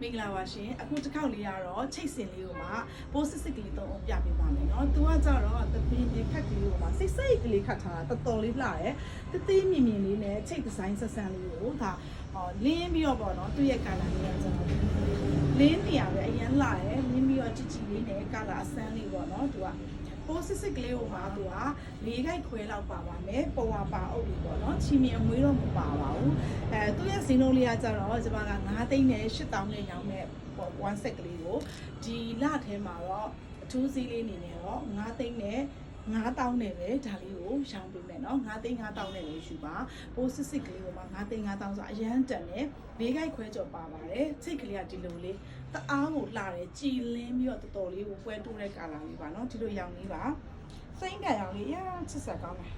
မင်္ဂလာပါရှင်အခုတစ်ခေါက်လေးကတော့ချိတ်စင်လေးကိုမှပိုးစစ်စစ်ကလေးသုံးအောင်ပြပေးပါမယ်เนาะသူကကြတော့သပင်းဒီခက်ကလေးကိုမှစိတ်စိတ်ကလေးခတ်ထားတာတော်တော်လေးလှတယ်တသေးမြင်မြင်လေးနဲ့ချိတ်ဒီဇိုင်းဆက်ဆန်းလေးကိုဒါဟောလင်းပြီးတော့ပေါ့เนาะသူ့ရဲ့ကာလာလေးကကျွန်တော်လင်းနေရပဲအရင်လှတယ်လင်းပြီးတော့ကြည်ကြည်လေးနဲ့ကာလာအဆန်းလေးပေါ့เนาะသူက ပိုးစစ်စစ်ကလေးကိုမှသူက၄ခိုက်ခွဲလောက်ပါပါမယ်ပုံဝပါအုပ်လေးပေါ့နော်ချီမီအမွေးတော့မပါပါဘူးအဲသူရဲ့ဇင်းလုံးလေးကကျတော့ကျွန်မက9သိန်းနဲ့8000နဲ့ရောင်းတဲ့1ဆက်ကလေးကိုဒီလထဲမှာတော့အထူးစည်းလေးအနေနဲ့တော့9သိန်းနဲ့ 9000နဲ့ပဲဒါလေးကိုရောင်းပေးမယ်နော်9သိန်း9000နဲ့ပဲယူပါပိုးစစ်စစ်ကလေးကိုမှ9သိန်း9000ဆိုအရန်တန်တယ်လေးကိုက်ခွဲကြော်ပါပါတယ်ချိတ်ကလေးကဒီလိုလေးတအားကိုလှတယ်ကြည်လင်းပြီးတော့တော်တော်လေးကိုပွဲတိုးတဲ့ကာလာလေးပါနော်ဒီလိုရောင်းလေးပါစိမ့်ကန်ရောင်လေးအရချစ်ဆက်ကောင်းတယ်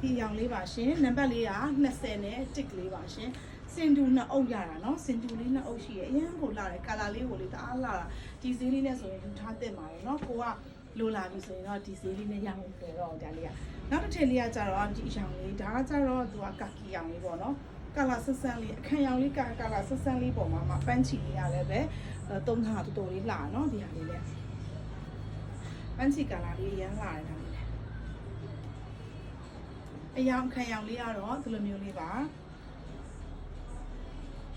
ဒီရောင်လေးပါရှင်နံပါတ်လေးက20နဲ့1ကလေးပါရှင် စင်တူနှစ်အုပ်ရတာနော်စင်တူလေးနှစ်အုပ်ရှိရဲ့အရင်ကိုလာတယ်ကာလာလေးကိုလေတအားလာတာဒီဈေးလေးနဲ့ဆိုရင်ယူထားတင်ပါတယ်နော်ကိုကလိုလာပြီဆိုရင်တော့ဒီဈေးလေးနဲ့ရအောင်ပြောတော့ဒါလေးကနောက်တစ်ထည့်လေးကကြတော့ဒီအရောင်လေးဒါကကြတော့သူကကာကီရောင်လေးပေါ့နော်ကာလာဆဆန်းလေးအခန့်ရောင်လေးကာကာလာဆဆန်းလေးပုံမှာမှပန်းချီလေးရတယ်ပဲသုံးခါတော်တော်လေးလာနော်ဒီဟာလေးလည်းပန်းချီကာလာလေးရမ်းလာတယ်ဒါလေးလည်းအယောင်ခံယောင်လေးကတော့ဒီလိုမျိုးလေးပါ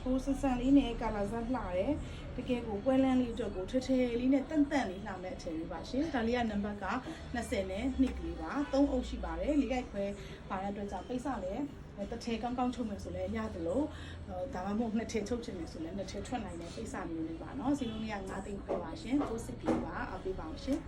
ဟိုးဆန်ဆန်လေးနဲ့ကာလာဇက်လှတယ်တကယ်ကိုပွဲလန်းလေးအတွက်ကိုထထလေးနဲ့တန့်တန့်လေးလှမယ့်အခြေလေးပါရှင်ဒါလေးကနံပါတ်က20နဲ့2ကလေးပါ3အုပ်ရှိပါတယ်လေးကိုက်ခွဲပါတဲ့အတွက်ကြောင့်ပိတ်စလည်းတစ်ထည်ကောင်းကောင်းချုပ်မယ်ဆိုလည်းရတယ်လို့ဒါမှမဟုတ်နှစ်ထည်ချုပ်ချင်မယ်ဆိုလည်းနှစ်ထည်ထွက်နိုင်တဲ့ပိတ်စမျိုးလေးပါเนาะစီလုံးလေးက9သိန်းခွဲပါရှင်ပိုးစစ်ပြေးပါအပေးပါအောင်ရှင်